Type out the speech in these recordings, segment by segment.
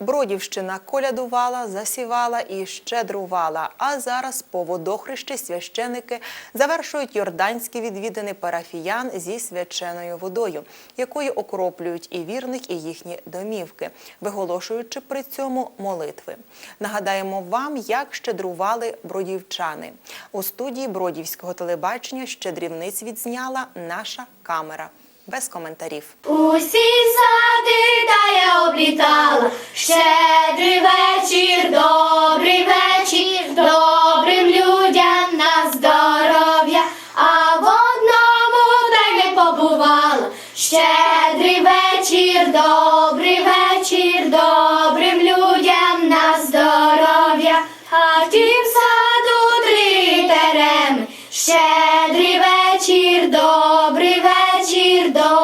Бродівщина колядувала, засівала і щедрувала. А зараз по водохрещі священики завершують йорданські відвідини парафіян зі свяченою водою, якою окроплюють і вірних, і їхні домівки, виголошуючи при цьому молитви. Нагадаємо вам, як щедрували бродівчани. У студії Бродівського телебачення щедрівниць відзняла наша камера. Без коментарів. Усі сади та я облітала. Щедрий вечір, добрий вечір, добрим людям на здоров'я, а в одному та й не побувала. Щедрий вечір, добрий вечір, добрим людям на здоров'я, а в тім саду три тереми. Щедрий вечір, добрий вечір, добрим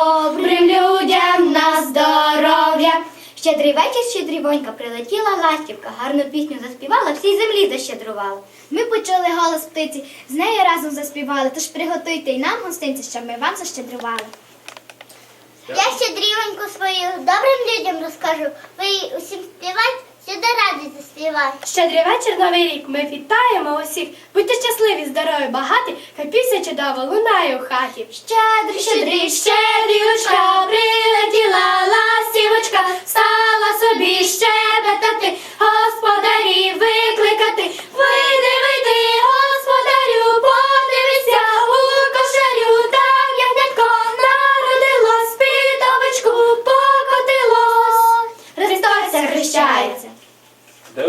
Щедрий вечір, щедрівонька, прилетіла ластівка, гарну пісню заспівала, всій землі защедрувала. Ми почули голос птиці, з нею разом заспівали, тож приготуйте й нам гостинці, щоб ми вам защедрували. Я щедрівоньку свою добрим людям розкажу. Ви усім співайте, сюди раді заспівати. Щедрий вечір, новий рік. Ми вітаємо усіх. Будьте щасливі, здорові, багаті, хай пісня чудова лунає у хаті. Щедрий, щедрий, щедрівочка, прилетіла Прощається. До